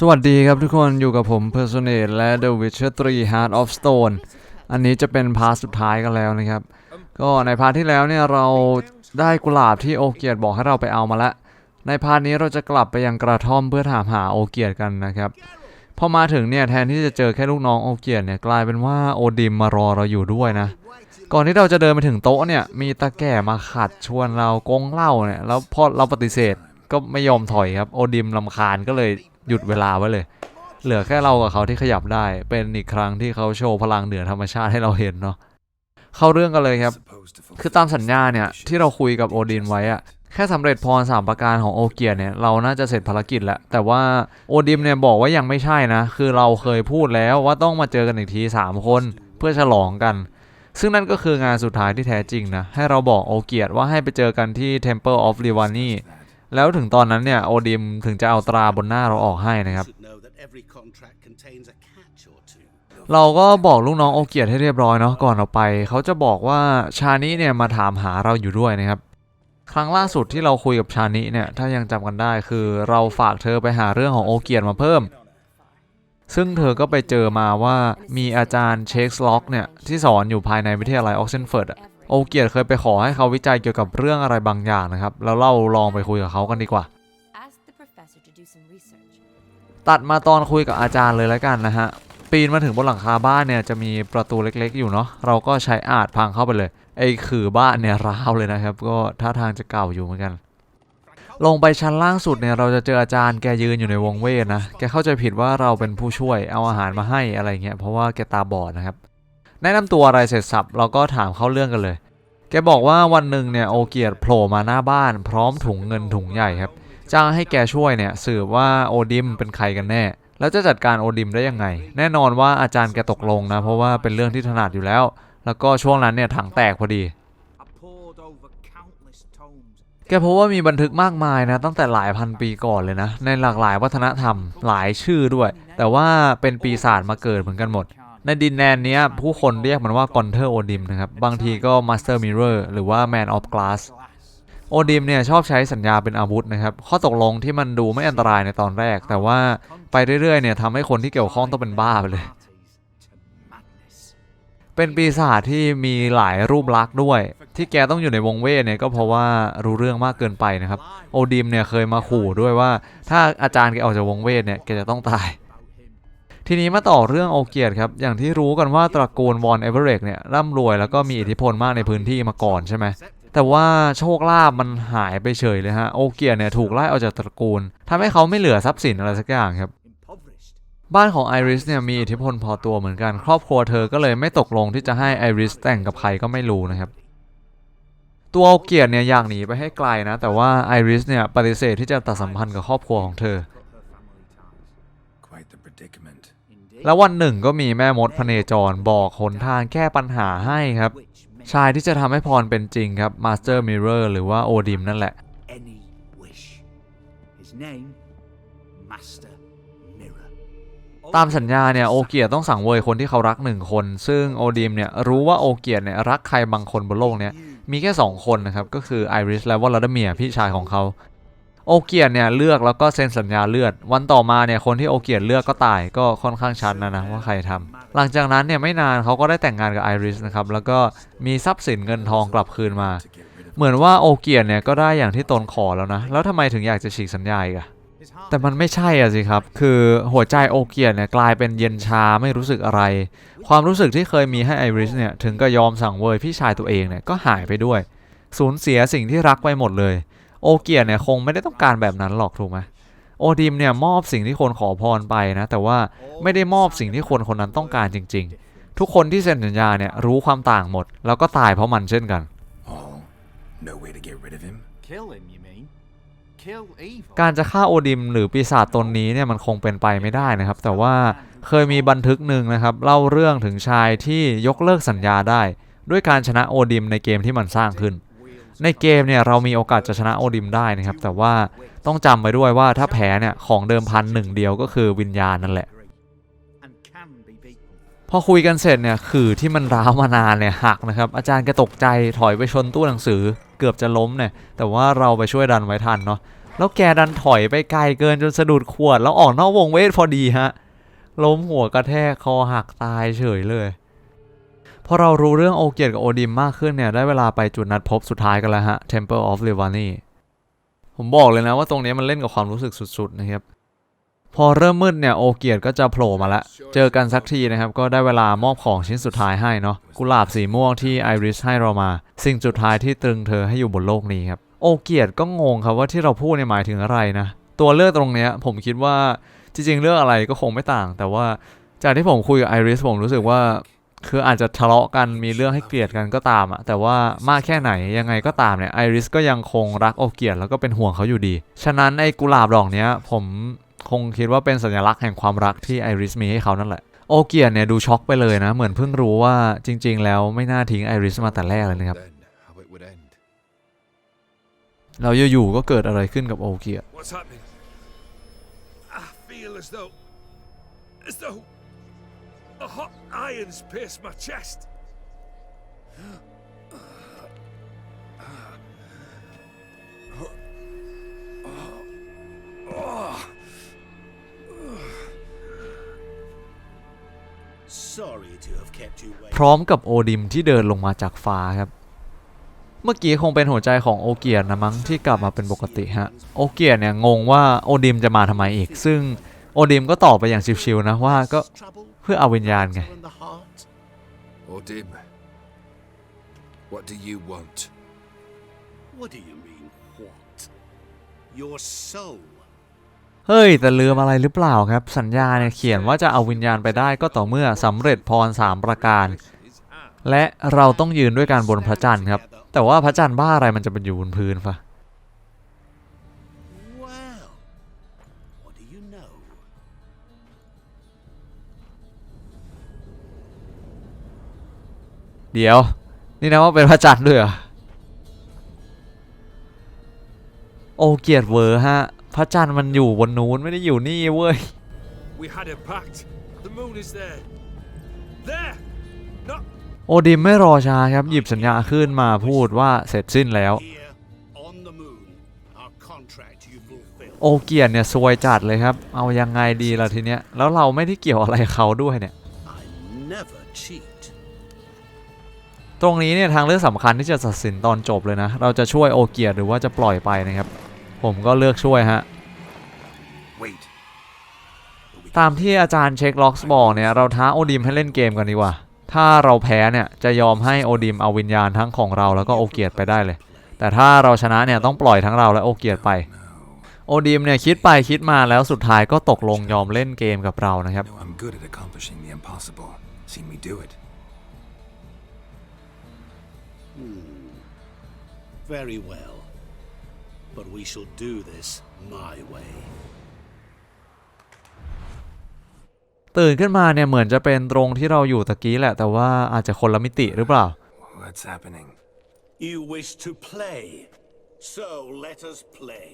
สวัสดีครับทุกคนอยู่กับผม p e r s o n a t e และ The Witcher 3 Heart of Stone อันนี้จะเป็นพาร์ทสุดท้ายกันแล้วนะครับ ก็ในพาร์ทที่แล้วเนี่ยเราได้กุหลาบที่โอเกียรบอกให้เราไปเอามาแล้วในพาร์ทนี้เราจะกลับไปยังกระท่อมเพื่อถามหาโอเกียรกันนะครับพอมาถึงเนี่ยแทนที่จะเจอแค่ลูกน้องโอเกียรเนี่ยกลายเป็นว่าโอดิมมารอเราอยู่ด้วยนะ ก่อนที่เราจะเดินไปถึงโต๊ะเนี่ยมีตาแก่มาขัดชวนเรากงเหล้าเนี่ยแล้วพอเราปฏิเสธก็ไม่ยอมถอยครับโอดิมลำคาญก็เลย หยุดเวลาไว้เลย เหลือแค่เรากับเขาที่ขยับได้ เป็นอีกครั้งที่เขาโชว์พลังเหนือธรรมชาติให้เราเห็นเนาะเข้าเรื่องกันเลยครับ คือตามสัญญาเนี่ยที่เราคุยกับโอดินไว้อะแค่สำเร็จพรสามประการของโอเกียเนี่ยเราน่าจะเสร็จภารกิจแล้ว แต่ว่าโอดิมเนี่ยบอกว่ายังไม่ใช่นะ คือเราเคยพูดแล้วว่าต้องมาเจอกันอีกทีสามคนเพื่อฉลองกัน ซึ่งนั่นก็คืองานสุดท้ายที่แท้จริงนะ ให้เราบอกโอเกียว่าให้ไปเจอกันที่ Temple of r i v a n i แล้วถึงตอนนั้นเนี่ยโอดิมถึงจะเอาตราบนหน้าเราออกให้นะครับ เราก็บอกลูกน้องโอเกียรให้เรียบร้อยเนาะก่อนเราไป เขาจะบอกว่าชานิเนี่ยมาถามหาเราอยู่ด้วยนะครับ ครั้งล่าสุดที่เราคุยกับชานิเนี่ยถ้ายังจำกันได้คือเราฝากเธอไปหาเรื่องของโอเกียรมาเพิ่ม ซึ่งเธอก็ไปเจอมาว่ามีอาจารย์เช็คล็อกเนี่ยที่สอนอยู่ภายในวิทยาลัยออกเซนเฟิร์ดอะ โอเกียเคยไปขอให้เขาวิจัยเกี่ยวกับเรื่องอะไรบางอย่างนะครับ แล้วเราลองไปคุยกับเขากันดีกว่า Ask the professor to do some research. ตัดมาตอนคุยกับอาจารย์เลยแล้วกันนะฮะ ปีนมาถึงบนหลังคาบ้านเนี่ยจะมีประตูเล็กๆ อยู่เนาะ เราก็ใช้อาจพังเข้าไปเลย ไอ้ขื่อบ้านเนี่ยร้าวเลยนะครับ ก็ท่าทางจะเก่าอยู่เหมือนกัน ลงไปชั้นล่างสุดเนี่ยเราจะเจออาจารย์แกยืนอยู่ในวงเวทนะ แกเข้าใจผิดว่าเราเป็นผู้ช่วยเอาอาหารมาให้อะไรเงี้ย เพราะว่าแกตาบอดนะครับ แนะนำตัวอะไรเสร็จสับเราก็ถามเข้าเรื่องกันเลย แกบอกว่าวันหนึ่งเนี่ยโอเกียรโผล่มาหน้าบ้านพร้อมถุงเงินถุงใหญ่ครับจ้างให้แกช่วยเนี่ยสืบว่าโอดิมเป็นใครกันแน่ แล้วจะจัดการโอดิมได้ยังไง แน่นอนว่าอาจารย์แกตกลงนะ เพราะว่าเป็นเรื่องที่ถนัดอยู่แล้ว แล้วก็ช่วงนั้นเนี่ยถังแตกพอดี แกพบว่ามีบันทึกมากมายนะตั้งแต่หลายพันปีก่อนเลยนะ ในหลากหลายวัฒนธรรมหลายชื่อด้วย แต่ว่าเป็นปีศาจมาเกิดเหมือนกันหมด ในดินแดนเนี้ยผู้คนเรียกมันว่ากอนเทอร์โอดิมนะครับ บางทีก็มาสเตอร์มิเรอร์หรือว่า Man of Glass โอดิมเนี่ยชอบใช้สัญญาเป็นอาวุธนะครับ ข้อตกลงที่มันดูไม่อันตรายในตอนแรก แต่ว่าไปเรื่อยๆเนี่ยทำให้คนที่เกี่ยวข้องต้องเป็นบ้าไปเลย To madness. เป็นปีศาจที่มีหลายรูปลักษณ์ด้วย ที่แกต้องอยู่ในวงเวทเนี่ยก็เพราะว่ารู้เรื่องมากเกินไปนะครับ โอดิมเนี่ยเคยมาขู่ด้วยว่า ถ้าอาจารย์แกออกจากวงเวทเนี่ยแกจะต้องตาย ทีนี้มาต่อเรื่องโอเกียรติครับ อย่างที่รู้กันว่าตระกูลวอนเอเวอเรกเนี่ยร่ำรวยแล้วก็มีอิทธิพลมากในพื้นที่มาก่อนใช่ไหมแต่ว่าโชคลาภมันหายไปเฉยเลยฮะ โอเกียรเนี่ยถูกไล่ออกจากตระกูลทำให้เขาไม่เหลือทรัพย์สินอะไรสักอย่างครับ บ้านของไอริสเนี่ยมีอิทธิพลพอตัวเหมือนกัน ครอบครัวเธอก็เลยไม่ตกลงที่จะให้ไอริสแต่งกับใครก็ไม่รู้นะครับ ตัวโอเกียรเนี่ยอยากหนีไปให้ไกลนะ แต่ว่าไอริสเนี่ยปฏิเสธที่จะตัดสัมพันธ์กับครอบครัวของเธอ แล้ววันหนึ่งก็มีแม่มดพเนจรบอกหนทางแก้ปัญหาให้ครับ Which may ชายที่จะทำให้พรเป็นจริงครับมาสเตอร์มิเรอร์หรือว่าโอดิมนั่นแหละ any wish. His name, Master Mirror. ตามสัญญาเนี่ยโอเกียรติต้องสั่งเวยคนที่เขารักหนึ่งคน ซึ่งโอดิมเนี่ยรู้ว่าโอเกียรติเนี่ยรักใครบางคนบนโลกเนี่ยมีแค่2คนนะครับก็คือไอริสและวลาดเมียร์พี่ชายของเขา โอเกียร์เนี่ยเลือกแล้วก็เซ็นสัญญาเลือด วันต่อมาเนี่ยคนที่โอเกียร์เลือกก็ตายก็ค่อนข้างชัดนะนะว่าใครทำหลังจากนั้นเนี่ยไม่นานเขาก็ได้แต่งงานกับไอริสนะครับแล้วก็มีทรัพย์สินเงินทองกลับคืนมา เหมือนว่าโอเกียร์เนี่ยก็ได้อย่างที่ตนขอแล้วนะ แล้วทำไมถึงอยากจะฉีกสัญญาอีกอะแต่มันไม่ใช่อะสิครับ คือหัวใจโอเกียร์เนี่ยกลายเป็นเย็นชาไม่รู้สึกอะไร ความรู้สึกที่เคยมีให้ไอริสเนี่ยถึงก็ยอมสั่งเวยพี่ชายตัวเองเนี่ยก็หายไปด้วย สูญเสียสิ่งที่รักไปหมดเลย โอเกียรติเนี่ยคงไม่ได้ต้องการแบบนั้นหรอกถูกไหมโอดิมเนี่ยมอบสิ่งที่คนขอพรไปนะ แต่ว่าไม่ได้มอบสิ่งที่คนคนนั้นต้องการจริง ๆ ทุกคนที่เซ็นสัญญาเนี่ยรู้ความต่างหมด แล้วก็ตายเพราะมันเช่นกัน all. No way to get rid of him. Kill him, you mean? Kill evil. การจะฆ่าโอดิมหรือปีศาจตนนี้เนี่ยมันคงเป็นไปไม่ได้นะครับ แต่ว่าเคยมีบันทึกหนึ่งนะครับ เล่าเรื่องถึงชายที่ยกเลิกสัญญาได้ ด้วยการชนะโอดิมในเกมที่มันสร้างขึ้น ในเกมเนี่ยเรามีโอกาสจะชนะโอดิมได้นะครับ แต่ว่าต้องจำไปด้วยว่าถ้าแพ้เนี่ยของเดิมพันหนึ่งเดียวก็คือวิญญาณนั่นแหละ พอคุยกันเสร็จเนี่ยขื่อที่มันร้าวมานานเนี่ยหักนะครับ อาจารย์แกตกใจถอยไปชนตู้หนังสือเกือบจะล้มเนี่ยแต่ว่าเราไปช่วยดันไว้ทันเนาะแล้วแกดันถอยไปไกลเกินจนสะดุดขวด แล้วออกนอกวงเวทพอดีฮะล้มหัวกระแทกคอหักตายเฉยเลย พอเรารู้เรื่องโอเกียรกับโอดิมมากขึ้นเนี่ย ได้เวลาไปจุดนัดพบสุดท้ายกันแล้วฮะ Temple of Levani ผมบอกเลยนะว่าตรงนี้มันเล่นกับความรู้สึกสุดๆนะครับ พอเริ่มมืดเนี่ยโอเกียรก็จะโผล่มาแล้วเจอกันสักทีนะครับ ก็ได้เวลามอบของชิ้นสุดท้ายให้เนาะ กุหลาบสีม่วงที่ไอริสให้เรามา สิ่งสุดท้ายที่ตรึงเธอให้อยู่บนโลกนี้ครับ โอเกียรก็งงครับว่าที่เราพูดเนี่ยหมายถึงอะไรนะ ตัวเลือกตรงเนี้ยผมคิดว่าจริงๆเรื่องอะไรก็คงไม่ต่าง แต่ว่าจากที่ผมคุยกับไอริสผมรู้สึกว่า คืออาจจะทะเลาะกันมีเรื่องให้เกลียดกันก็ตามอะแต่ว่ามากแค่ไหนยังไงก็ตามเนี่ยไอริสก็ยังคงรักโอเกียรแล้วก็เป็นห่วงเขาอยู่ดี ฉะนั้นไอกุหลาบดอกเนี้ย ผมคงคิดว่าเป็นสัญลักษณ์แห่งความรักที่ไอริสมีให้เขานั่นแหละโอเกียรเนี่ยดูช็อกไปเลยนะ เหมือนเพิ่งรู้ว่าจริง ๆ แล้วไม่น่าทิ้งไอริสมาแต่แรกเลยนะครับเราอยู่ๆก็เกิดอะไรขึ้นกับโอเกียร What's happening? I feel as though. as though. A hot iron's pierced my chest. Sorry to have kept you พ waiting. ร้อมกับโอดิมที่เดินลงมาจากฟ้าครับ เมื่อกี้คงเป็นหัวใจของโอเกียรนะมั้งที่กลับมาเป็นปกติฮะ โอเกียรเนี่ยงงว่าโอดิมจะมาทำไมอีก ซึ่งโอดิมก็ตอบไปอย่างชิวๆนะว่าก็ Trouble เพื่อเอาวิญญาณไง in the heart. Or dim. What do you want? What do you mean, what? Your soul. เฮ้ย แต่ลืมอะไรหรือเปล่าครับ สัญญาเนี่ยเขียนว่าจะเอาวิญญาณไปได้ก็ต่อเมื่อสำเร็จพรสามประการ และเราต้องยืนด้วยการบนพระจันทร์ครับ แต่ว่าพระจันทร์บ้าอะไรมันจะเป็นอยู่บนพื้นฟะ เดี๋ยว นี่นะว่าเป็นพระจันทร์ด้วยเหรอ โอเกียรติเวอร์ฮะ พระจันทร์มันอยู่บนนู้นไม่ได้อยู่นี่เว้ย We had a pact. The moon is there. There! Not โอดิมไม่รอช้าครับ หยิบสัญญาขึ้นมาพูดว่าเสร็จสิ้นแล้ว Here, on the moon, our contract you fulfill. โอเกียรติเนี่ยซวยจัดเลยครับ เอายังไงดีล่ะทีเนี้ย แล้วเราไม่ได้เกี่ยวอะไรกับเขาด้วยเนี่ย I never cheat. ตรงนี้เนี่ยทางเลือกสำคัญที่จะตัดสินตอนจบเลยนะ เราจะช่วยโอเกียรติหรือว่าจะปล่อยไปนะครับ ผมก็เลือกช่วยฮะ Wait. ตามที่อาจารย์เช็คล็อกส์บอกเนี่ยเราท้าโอดิมให้เล่นเกมกันดีกว่า ถ้าเราแพ้เนี่ยจะยอมให้โอดิมเอาวิญญาณทั้งของเราแล้วก็โอเกียรติไปได้เลย แต่ถ้าเราชนะเนี่ยต้องปล่อยทั้งเราและโอเกียรติไป โอดิมเนี่ยคิดไปคิดมาแล้วสุดท้ายก็ตกลงยอมเล่นเกมกับเรานะครับ it. Very well. But we shall do this my way. ตื่นขึ้นมาเนี่ยเหมือนจะเป็นตรงที่เราอยู่ตะกี้แหละ แต่ว่าอาจจะคนละมิติหรือเปล่า What's happening? You wish to play. So let us play.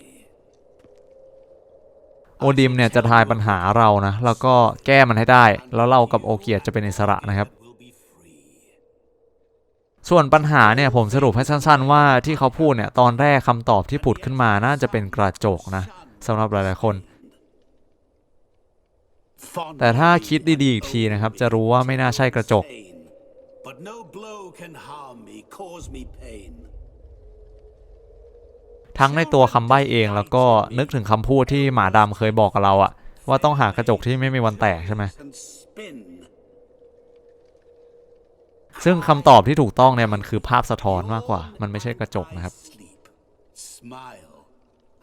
โอดิมเนี่ยจะทายปัญหาเรานะ แล้วก็แก้มันให้ได้ แล้วเรากับโอเกียรติจะเป็นอิสระนะครับ Will be free. ส่วนปัญหาเนี่ยผมสรุปให้สั้นๆ ว่าที่เขาพูดเนี่ยตอนแรกคำตอบที่ผุดขึ้นมาน่าจะเป็นกระจกนะสำหรับหลายๆคน แต่ถ้าคิดดีๆอีกทีนะครับ จะรู้ว่าไม่น่าใช่กระจก ทั้งในตัวคำใบ้เองแล้วก็นึกถึงคำพูดที่หมาดำเคยบอกกับเราอะว่าต้องหากระจกที่ไม่มีวันแตกใช่ไหม ซึ่งคำตอบที่ถูกต้องเนี่ยมันคือภาพสะท้อนมากกว่า มันไม่ใช่กระจกนะครับ Sleep. Smile,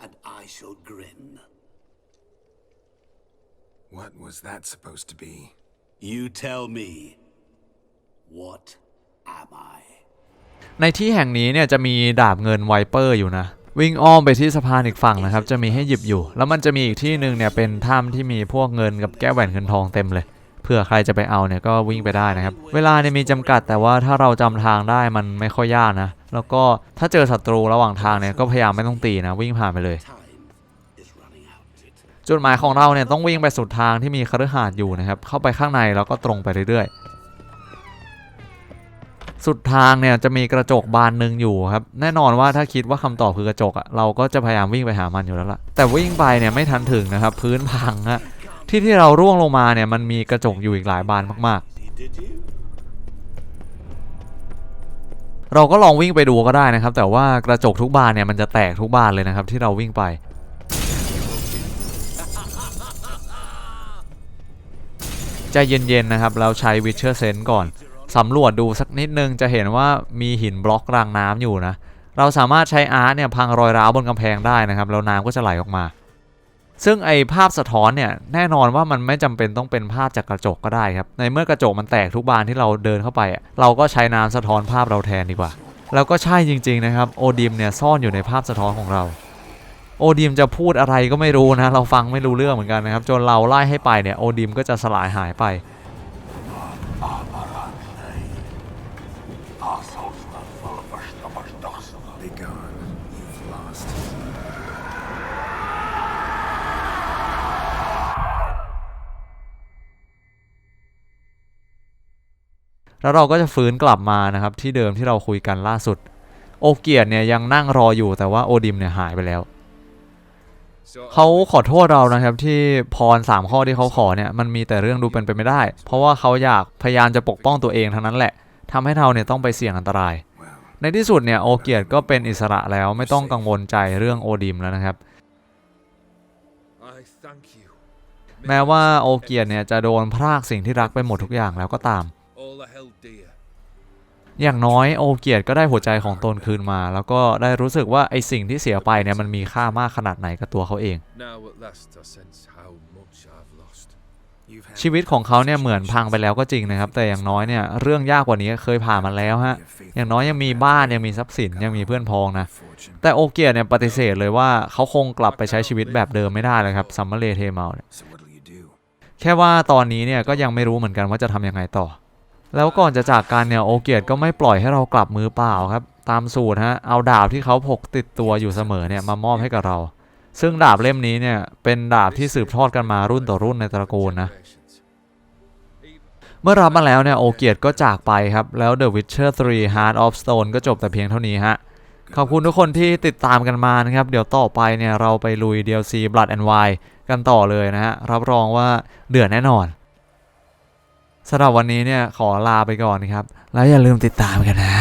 and I shall grin. What was that supposed to be? You tell me. What am I? ในที่แห่งนี้เนี่ยจะมีดาบเงินไวเปอร์อยู่นะ วิ่งอ้อมไปที่สะพานอีกฝั่งนะครับ จะมีให้หยิบอยู่ แล้วมันจะมีอีกที่หนึ่งเนี่ยเป็นถ้ำที่มีพวกเงินกับแก้วแหวนเงินทองเต็มเลยเผื่อใครจะไปเอาเนี่ยก็วิ่งไปได้นะครับ เวลาเนี่ยมีจำกัดแต่ว่าถ้าเราจำทางได้มันไม่ค่อยยากนะ แล้วก็ถ้าเจอศัตรูระหว่างทางเนี่ยก็พยายามไม่ต้องตีนะวิ่งผ่านไปเลยจุดหมายของเราเนี่ยต้องวิ่งไปสุดทางที่มีคฤหาสน์อยู่นะครับ เข้าไปข้างในแล้วก็ตรงไปเรื่อยๆ สุดทางเนี่ยจะมีกระจกบานหนึ่งอยู่ครับ แน่นอนว่าถ้าคิดว่าคำตอบคือกระจกอะเราก็จะพยายามวิ่งไปหามันอยู่แล้วล่ะ แต่วิ่งไปเนี่ยไม่ทันถึงนะครับ พื้นพังฮะ ที่ที่เราร่วงลงมาเนี่ยมันมีกระจกอยู่อีกหลายบานมากๆ เราก็ลองวิ่งไปดูก็ได้นะครับ แต่ว่ากระจกทุกบานเนี่ยมันจะแตกทุกบานเลยนะครับ ที่เราวิ่งไปใจเย็นๆนะครับเราใช้ Witcher Sense ก่อนสำรวจดูสักนิดนึงจะเห็นว่ามีหินบล็อกรางน้ำอยู่นะ เราสามารถใช้อาร์ตเนี่ยพังรอยร้าวบนกำแพงได้นะครับ แล้วน้ำก็จะไหลออกมา ซึ่งไอภาพสะท้อนเนี่ยแน่นอนว่ามันไม่จำเป็นต้องเป็นภาพจากกระจกก็ได้ครับ ในเมื่อกระจกมันแตกทุกบานที่เราเดินเข้าไปอะเราก็ใช้น้ำสะท้อนภาพเราแทนดีกว่า แล้วก็ใช่จริง ๆนะครับโอดิมเนี่ยซ่อนอยู่ในภาพสะท้อนของเรา โอดิมจะพูดอะไรก็ไม่รู้นะเราฟังไม่รู้เรื่องเหมือนกันนะครับจนเราไล่ให้ไปเนี่ยโอดิมก็จะสลายหายไป แล้วเราก็จะฟื้นกลับมานะครับที่เดิมที่เราคุยกันล่าสุด โอเกียรเนี่ยยังนั่งรออยู่แต่ว่าโอดิมเนี่ยหายไปแล้ว So เขาขอโทษเรานะครับที่พรสามข้อที่เขาขอเนี่ยมันมีแต่เรื่องดูเป็นไปไม่ได้ เพราะว่าเขาอยากพยายามจะปกป้องตัวเองทั้งนั้นแหละทำให้เราเนี่ยต้องไปเสี่ยงอันตราย ในที่สุดเนี่ยโอเกียรก็เป็นอิสระแล้วไม่ต้องกังวลใจเรื่องโอดิมแล้วนะครับ แม้ว่าโอเกียรเนี่ยจะโดนพรากสิ่งที่รักไปหมดทุกอย่างแล้วก็ตาม All I held dear. อย่างน้อยโอเกียรติก็ได้หัวใจของตนคืนมา แล้วก็ได้รู้สึกว่าไอสิ่งที่เสียไปเนี่ยมันมีค่ามากขนาดไหนกับตัวเขาเอง Now at last I sense how much I've lost. you've had ชีวิตของเขาเนี่ยเหมือนพังไปแล้วก็จริงนะครับ แต่อย่างน้อยเนี่ยเรื่องยากกว่านี้เคยผ่านมาแล้วฮะอย่างน้อยยังมีบ้านยังมีทรัพย์สินยังมีเพื่อนพ้องนะ fortune. แต่โอเกียรติเนี่ยปฏิเสธเลยว่าเขาคงกลับไปใช้ชีวิตแบบเดิมไม่ได้เลยครับซัมเมอร์เลเทเมาเนี่ย So what'll you do? แค่ว่าตอนนี้เนี่ยก็ยังไม่รู้เหมือนกันว่าจะทำยังไงต่อ แล้วก่อนจะจากกันเนี่ยโอเกียตก็ไม่ปล่อยให้เรากลับมือเปล่าครับ ตามสูตรฮะเอาดาบที่เขาพกติดตัวอยู่เสมอเนี่ยมามอบให้กับเรา ซึ่งดาบเล่มนี้เนี่ยเป็นดาบที่สืบทอดกันมารุ่นต่อรุ่นในตระกูลนะเมื่อรับมาแล้วเนี่ยโอเกียตก็จากไปครับ แล้ว The Witcher 3 Heart of Stone ก็จบแต่เพียงเท่านี้ฮะ ขอบคุณทุกคนที่ติดตามกันมานะครับ เดี๋ยวต่อไปเนี่ยเราไปลุย DLC Blood and Wine กันต่อเลยนะฮะ รับรองว่าเดือดแน่นอน สำหรับวันนี้เนี่ยขอลาไปก่อนครับ แล้วอย่าลืมติดตามกันนะ